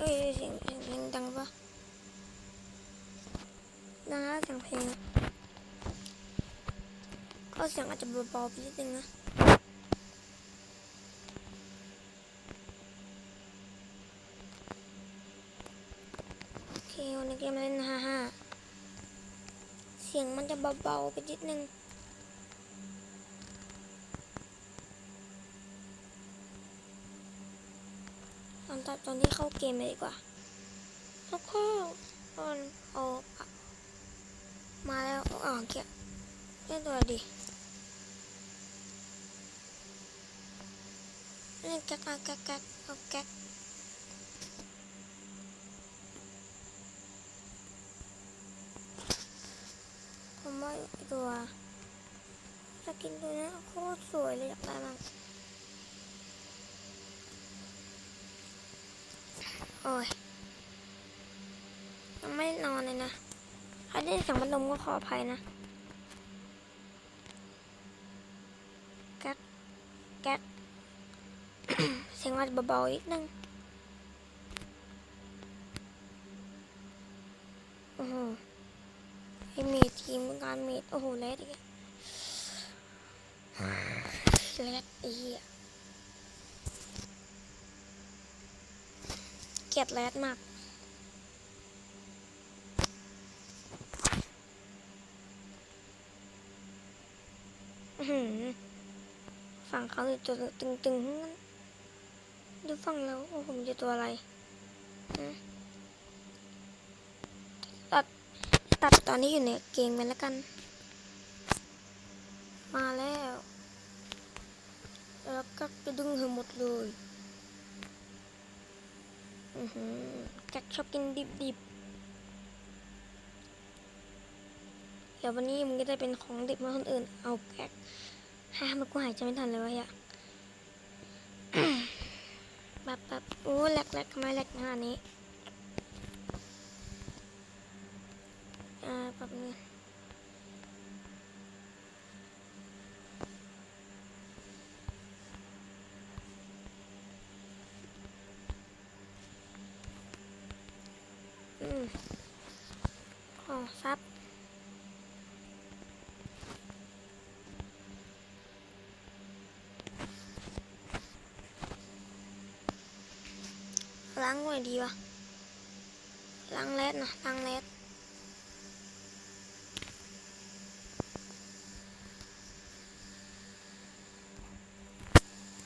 เอ้ยเสียงเสียงเพลงดังปะดังแล้วเสียงเพลงก็เสียงอาจจะเบาๆไปนิดนึงนะโอเควันนี้เกมเล่นฮ่าฮ่าเสียงมันจะเบาๆไปนิดนึง ตอนที่เข้าเกมเลยดีกว่าแล้วก็ตอนเอามาแล้วอ๋อเกียเล่นตัวดีเล่นแก๊กอะแก๊กแก๊กเอาแก๊กผมว่าตัวสกินตัวนี้โคตรสวยเลยอยากได้มาก อ้ยยังไม่นอนเลยนะใครได้เสียงพัดลมก็ขออภัยนะแก๊กแก๊กเสียงอาจเบาๆอีกนึงโอ้โหไอเมดทีมงานเมดโอ้โหเลดอีกเลดอีก เก ลียดแรดมาก ฝั่งเขาเลยตัวตึงๆทั้งนั้นดูฝั่งแล้วโอ้ผมจะตัวอะไร ตัด ตัดตอนนี้อยู่ในเกมกันแล้วกัน มาแล้ว แล้วก็จะดึงให้หมดเลย จักชอบกินดิบๆ เดี๋ยววันนี้มึงก็ได้เป็นของดิบมาคนอื่น เอาแก๊กฮ่ามันกูหายใจไม่ทันเลยวะเฮียแบบแบบโอ้แหลกแหลกทำไมแหลกขนาดนี้ อ่าแบบนี้อืม องซับล้างหน่อยดีวะล้างแรดนะล้างแรด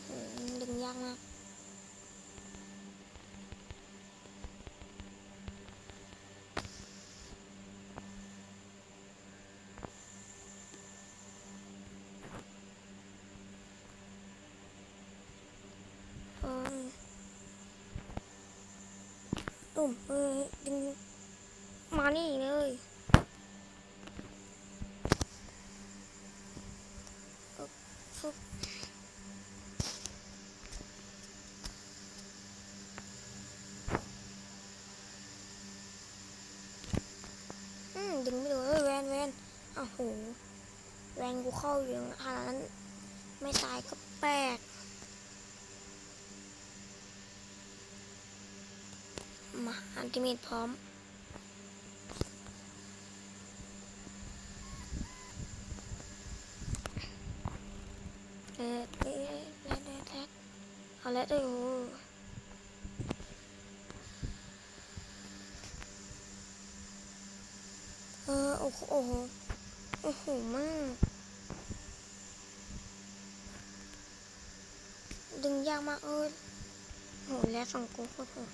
อืมดึงยากมากเออ ตุ่มเออดึงมานี่เลยฟึบอืมดึงไม่โดนเอ้ยแวนแวนอ้าวโหแวนกูเข้าอยู่อย่างขนาดนั้น ไม่ตายก็แปลก มาอัน ติเมตพร้อม เอ๊ะเอ๊ะเอ๊ะเอ๊ะเอ๊ะเอาแล้วด้วยโอ้เออโอ้โหโอ้โหโอ้โหมาก ดึงยากมากเออโหแล้วฝั่งกูโคตรโหด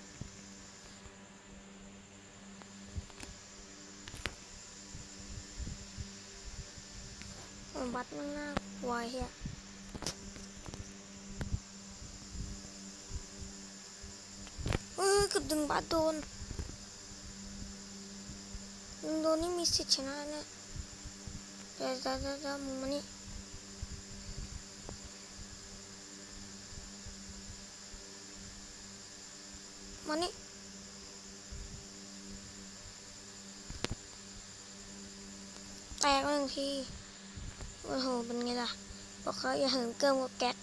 บัดมันน่ากลัวเฮียเออเกับดึงบัดโดนดึงโดนนี่มีสิทธิ์ชนะเนี่ยเดี๋ยวเดี๋ยวเดี๋ยวมึงมานี่มานี่แตกหนึ่งที โอ้โห เป็นไงล่ะ บอกเขาอย่าเหินเกินกว่าแก๊ก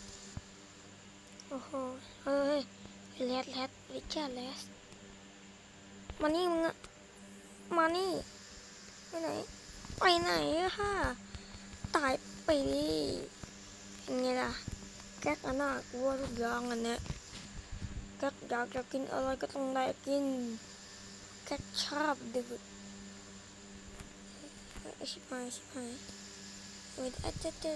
โอ้โห เฮ้ยแรดแรดริชาร์ดแรดมานี่มึงอะมานี่ ไปไหน ไปไหนอะตายไปดิเป็นไงล่ะ แก๊กอันน่ากลัวทุกอย่างอันเนี้ยแก๊กอยากจะกินอะไรก็ต้องได้กิน แก๊กชอบดื่มเอ้ยชิบหายชิบหาย เอ้ยเจ๊เจ๊เจ๊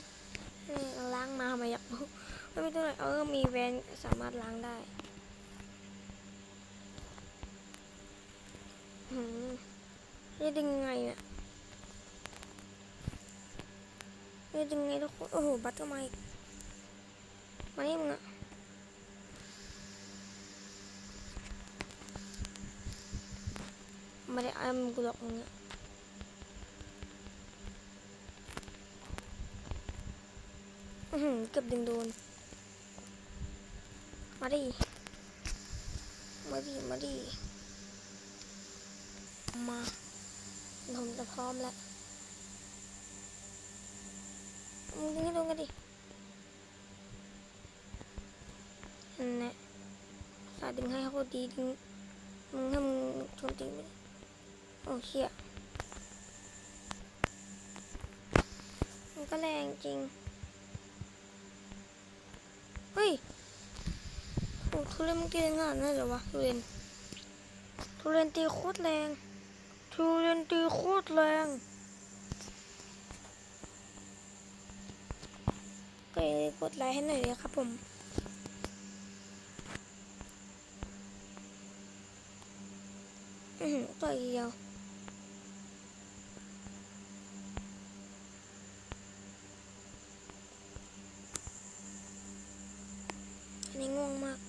นี่ล้างมาทำไมอยากรู้ไม่เป็นไรเออมีแวนสามารถล้างได้หืมนี่ดึงไงเนี่ยนี่ดึงไงทุกคนโอ้โหบัตก็มาอีกมานี่มึงอะไม่ได้อายมึงกูหรอกมึงอะอือหือ เกือบดึงโดน มาดิ มาดิ มาดิ มาผมจะพร้อมแล้วมึงดึงโดนกันดินั่นแหละสายดึงให้เขาดีดึงมึงให้มึงโจมตีไม่ได้โอ้เชี่ยมันก็แรงจริง ฮ้ยโอ้ทุเรนมึงตีแรงขนาดนั้นเหรอวะทุเรียนทุเรียนตีโคตรแรงทุเรียนตีโคตรแรงก็อย่าลืมกดไลค์ให้หน่อยเลยครับผมอือหือต่อยเดียว อันนี้ง่วงมาก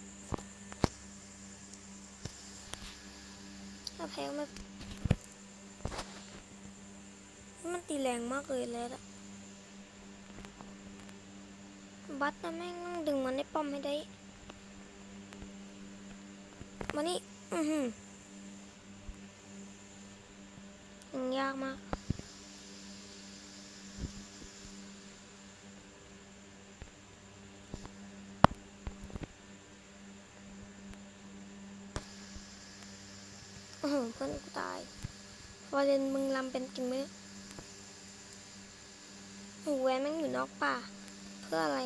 ถ้าแพ้มันมันตีแรงมากเลยแล้วอะบัตนะแม่งต้องดึงมันในป้อมให้ได้ มานี่ อือหือมังยากมาก โอ้โห เพื่อนกูตายวาเลนมึงลำเป็นจริงไหมเนี่ยโอ้โหแวนแม่งอยู่นอกป่า เพื่ออะไร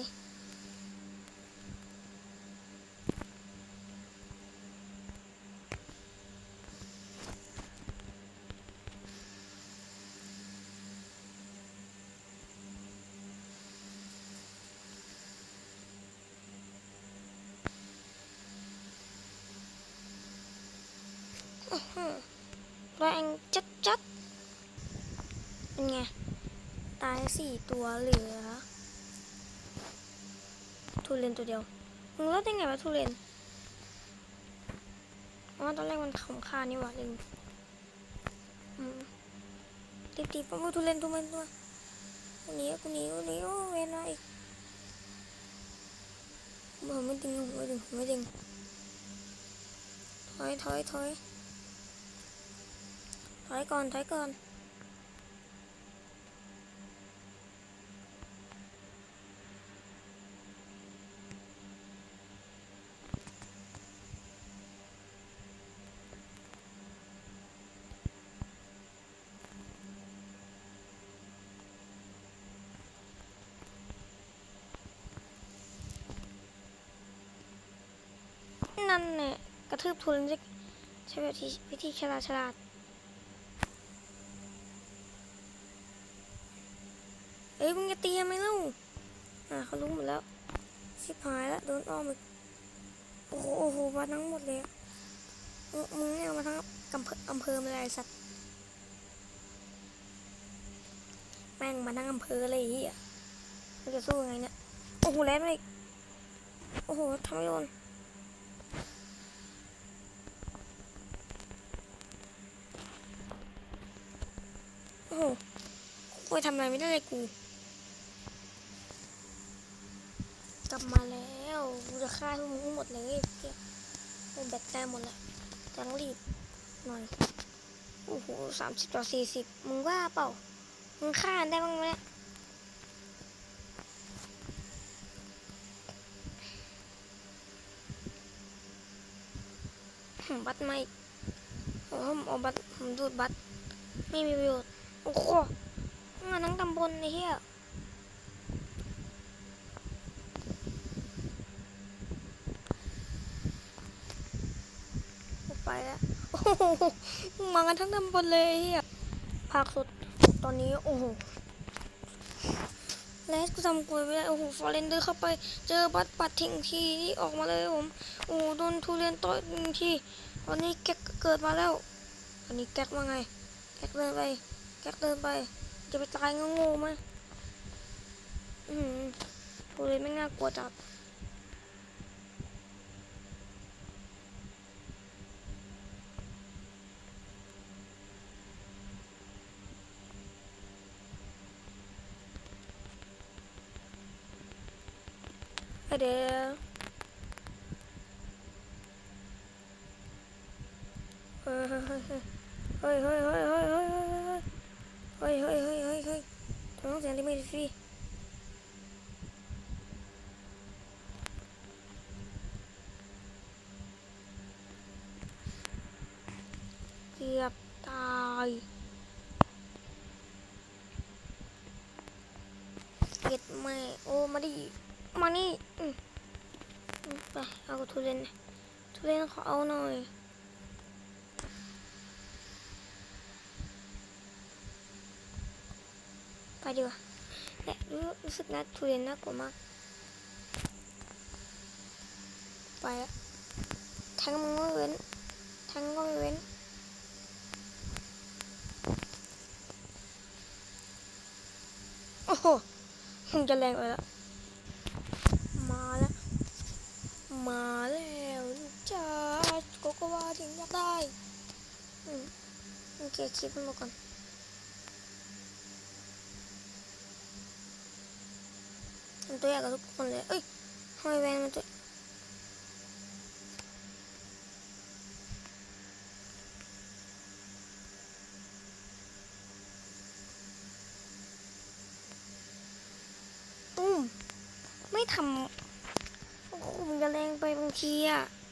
อื้อหือแรง จัดจัดเป็นไง ตายสี่ตัวเหลือทูเรนตัวเดียว มึงรอดได้ไงวะทูเรนอ๋อตอนแรกมันขำคานี่หว่าลิงอืมตีตีปั๊บทูเรนทูเรนตัวกูหนีกูหนีกูหนีโอ้เวนาอีกผมไม่ดึงผมไม่ดึงผมไม่ดึงถอยถอยถอย ถอยก่อน ถอยก่อน นั่นแหละกระทืบทุนจะใช้วิธีฉลาดฉลาด เอ้ยมึงจะตีทำไมเล่าอ่าเขารู้หมดแล้ว ชิบหายแล้วโดนอ้อมอีกโอ้โหโอ้โหมาทั้งหมดเลยมึงเนี่ยมาทั้งอำเภออำเภอมาเลยไอ้สัตว์แม่งมาทั้งอำเภอเลยไอ้เฮียมึงจะสู้ยังไงเนี่ยโอ้โหแรงเลยโอ้โหทำไม่โดนโอ้โหกูทำอะไรไม่ได้เลยกู ก ลับมาแล้วกูจะฆ่าพวกมึงห้หมดเลยเกียโอ้แบตแต้มหมดแล้วต้องรีบหน่อย โอ้โหสามสิบต่อสี่สิบมึงว่าเปล่า มึงฆ่าได้บ้างไหมบัตรไม่โอ้อ้ผมเอาบัตรผมดูดบัตรไม่มีประโยชน์ โอ้โหงานทั้งตำบลไอ้เหี้ย ไปแล้วโอ้โหมากันทั้งตำบลเลยเหี้ยภาคสุดตอนนี้โอ้โหแล้วกูทำกูไม่ได้โอ้โหฟอร์เรนเดอร์เข้าไป เจอบัตปัดทิ้งทีนี่ออกมาเลยผมโอ้โหโดนทุเรียนต่อยทีตอนนี้แก๊กเกิดมาแล้วตอนนี้แก๊กว่าไง แก๊กเดินไป แก๊กเดินไป จะไปตายงงๆไหมอืมทุเรียนไม่น่ากลัวจัด ไปเดี๋ยวเฮ้ยเฮ้ยเฮ้ยเฮ้ยเฮ้ยเฮ้ยเฮ้ ไปเอาทุเรียนทุเรียนขอเอาหน่อยไปดีกว่าแต่รู้สึกนะทุเรียนน่ากลัวมาก ไปอะทั้งมึงก็เว้น ทั้งก็ไม่เว้นโอ้โหมึงจะแรงไปแล้ว มาแล้วจ้าโกโกวาถึงอยากได้อืมโอเคคลิปมันมาก่อนมันตัวใหญ่กับทุกคนเลยเอ้ยทำไมแวนมันตัว 机呀、啊。